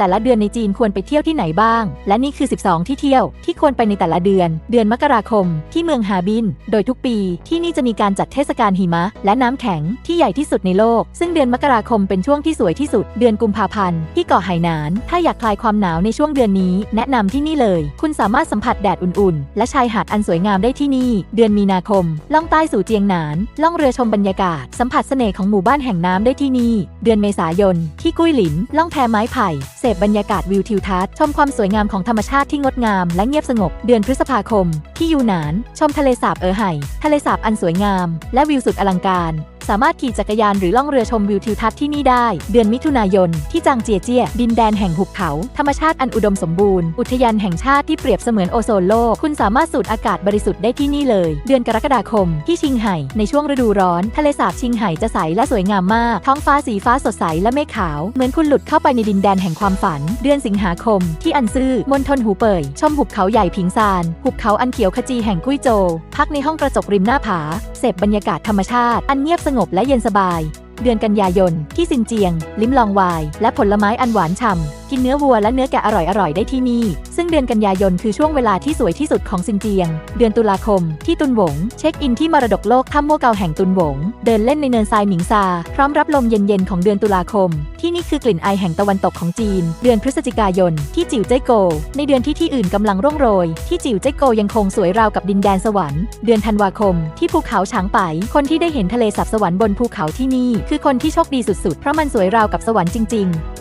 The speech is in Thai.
แต่ละเดือนในจีนควรไปเที่ยวที่ไหนบ้าง และนี่คือ 12 ที่เที่ยวที่ควรไปในแต่ละเดือน เดือนมกราคม ที่เมืองฮาบิน โดยทุกปี ที่นี่จะมีการจัดเทศกาลหิมะ และน้ำแข็งที่ใหญ่ที่สุดในโลก ซึ่งเดือนมกราคมเป็นช่วงที่สวยที่สุด เดือนกุมภาพันธ์ที่เกาะไหหนาน ถ้าอยากคลายความหนาวในช่วงเดือนนี้ แนะนำที่นี่เลย คุณสามารถสัมผัสแดดอุ่นๆ และชายหาดอันสวยงามได้ที่นี่ เดือนมีนาคม ล่องใต้สู่เจียงหนาน ล่องเรือชมบรรยากาศ สัมผัสเสน่ห์ของหมู่บ้านแห่งน้ำได้ที่นี่ เดือนเมษายน ที่กุ้ยหลิน ล่องแพไม้ไผ่เสพบรรยากาศวิวทิวทัศน์ชมความสวยงามของธรรมชาติที่งดงามและเงียบสงบ เดือนพฤษภาคม ที่ยูหนาน ชมทะเลสาบเออไห่ ทะเลสาบอันสวยงาม และวิวสุดอลังการ สามารถขี่จักรยานหรือล่องเรือชมวิวทิวทัศน์ที่นี่ได้ เดือนมิถุนายน ที่จางเจียเจีย ดินแดนแห่งหุบเขา ธรรมชาติอันอุดมสมบูรณ์ อุทยานแห่งชาติที่เปรียบเสมือนโอโซนโลก คุณสามารถสูดอากาศบริสุทธิ์ได้ที่นี่เลย เดือนกรกฎาคม ที่ชิงไห่ ในช่วงฤดูร้อน ทะเลสาบชิงไห่จะใสและสวยงามมาก ท้องฟ้าสีฟ้าสดใสและเมฆขาว เหมือนคุณหลุดเข้าไปในดินแดนแห่งความฝัน เดือนสิงหาคม ที่อันซื่อมณฑลหูเป่ยชมหุบเขาใหญ่ผิงซาน หุบเขาอันเขียวขจีแห่งกุ้ยโจวพักในห้องกระจกริมหน้าผา เสพบรรยากาศธรรมชาติ อันเงียบสงบและเย็นสบาย เดือนกันยายน ที่ซินเจียง ลิ้มลองไวน์และผลไม้อันหวานฉ่ำ กินเนื้อวัวและเนื้อแกะอร่อยๆ ได้ที่นี่ ซึ่งเดือนกันยายนคือช่วงเวลาที่สวยที่สุดของซินเจียง เดือนตุลาคม ที่ตุนหวง เช็คอินที่มรดกโลกถ้ำมัวเกาแห่งตุนหวง เดินเล่นในเนินทรายหมิงซา พร้อมรับลมเย็นๆ ของเดือนตุลาคม ที่นี่คือกลิ่นไอแห่งตะวันตกของจีน เดือนพฤศจิกายน ที่จิ๋วเจ้ยโก ในเดือนที่ที่อื่นกำลังร่วงโรย ที่จิ๋วเจ้ยโกยังคงสวยราวกับดินแดนสวรรค์ เดือนธันวาคม ที่ภูเขาฉางไป คนที่ได้เห็นทะเลสับสวรรค์บนภูเขาที่นี่ คือคนที่โชคดีสุดๆ เพราะมันสวยราวกับสวรรค์จริง ๆ